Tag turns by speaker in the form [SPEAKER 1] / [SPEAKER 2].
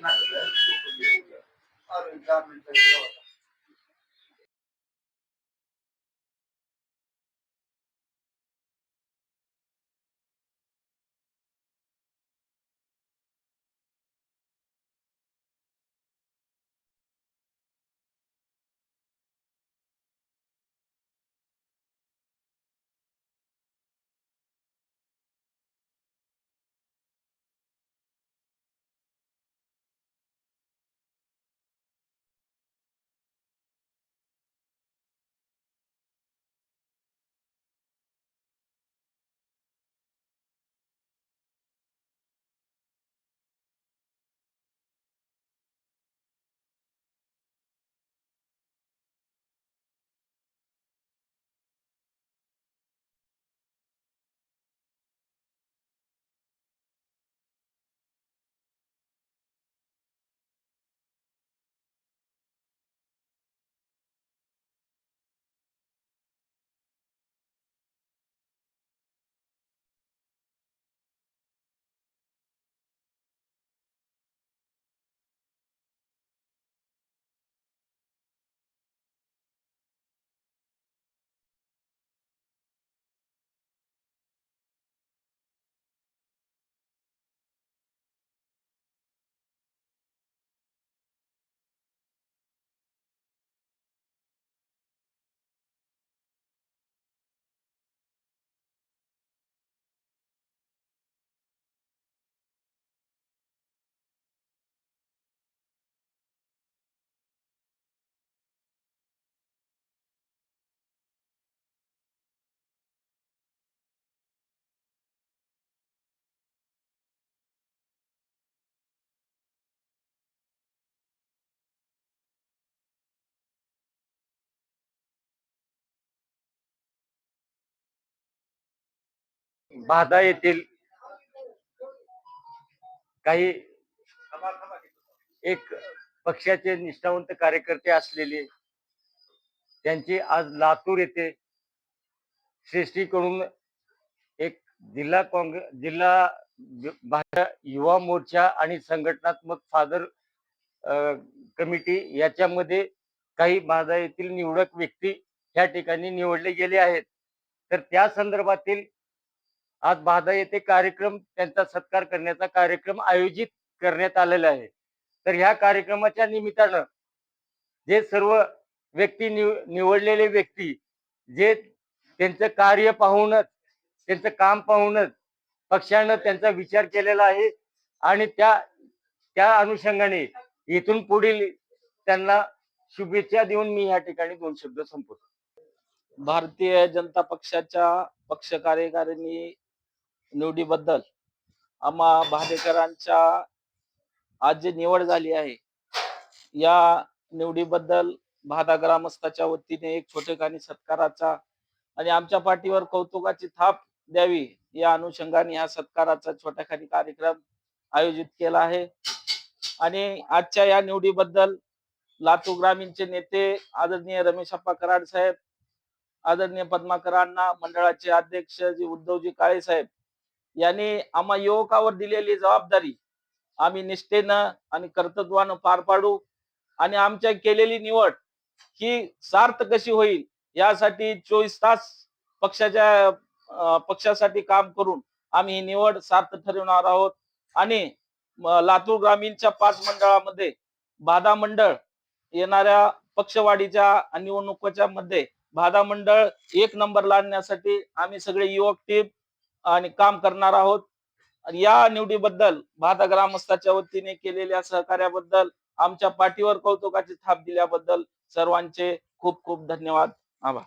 [SPEAKER 1] Finalmente, arrancarme interior. बाधा येथील काही एक पक्षाचे निष्ठावंत कार्यकर्ते असलेले त्यांची आज लातूर येथे श्रेष्ठीकडून एक जिल्हा काँग्रेस जिल्हा ज- युवा मोर्चा आणि संघटनात्मक फादर कमिटी याच्यामध्ये काही माझा येथील निवडक व्यक्ती या ठिकाणी निवडले गेले आहेत. तर त्या संदर्भातील आज बाधा येथे कार्यक्रम त्यांचा सत्कार करण्याचा कार्यक्रम आयोजित करण्यात आलेला आहे. तर ह्या कार्यक्रमाच्या निमित्तानं जे सर्व व्यक्ती निव निवडलेले व्यक्ती जे त्यांचं कार्य पाहूनच त्यांचं काम पाहूनच पक्षानं त्यांचा विचार केलेला आहे आणि त्या त्या अनुषंगाने इथून पुढील त्यांना शुभेच्छा देऊन मी या ठिकाणी दोन शब्द संपवतो.
[SPEAKER 2] भारतीय जनता पक्षाच्या पक्ष कार्यकारिणी निवडीबद्दल. आम्हा भाडेकरांच्या आज जी निवड झाली आहे या निवडीबद्दल भादा ग्रामस्थाच्या वतीने एक छोटेखानी सत्काराचा आणि आमच्या पाठीवर कौतुकाची थाप द्यावी या अनुषंगाने या सत्काराचा छोट्याखानी कार्यक्रम आयोजित केला आहे. आणि आजच्या या निवडीबद्दल लातूर ग्रामीणचे नेते आदरणीय रमेश अप्पा कराड साहेब आदरणीय पद्माकरांना मंडळाचे अध्यक्ष जी उद्धवजी काळे साहेब यांनी आम्हा युवकावर दिलेली जबाबदारी आम्ही निष्ठेनं आणि कर्तृत्वानं पार पाडू आणि आमच्या केलेली निवड ही सार्थ कशी होईल यासाठी चोवीस तास पक्षाच्या पक्षासाठी काम करून आम्ही ही निवड सार्थ ठरवणार आहोत. आणि लातूर ग्रामीणच्या पाच मंडळामध्ये बाधा मंडळ येणाऱ्या पक्षवाढीच्या निवडणुकीच्या मध्ये बाधा मंडळ एक नंबर आणण्यासाठी आम्ही सगळे युवक टीम आणि काम करणार आहोत. या निवडीबद्दल बाधा ग्रामस्थाच्या वतीने केलेल्या सहकार्याबद्दल आमच्या पाठीवर कौतुकाची थाप दिल्याबद्दल सर्वांचे खूप खूप धन्यवाद. आभार.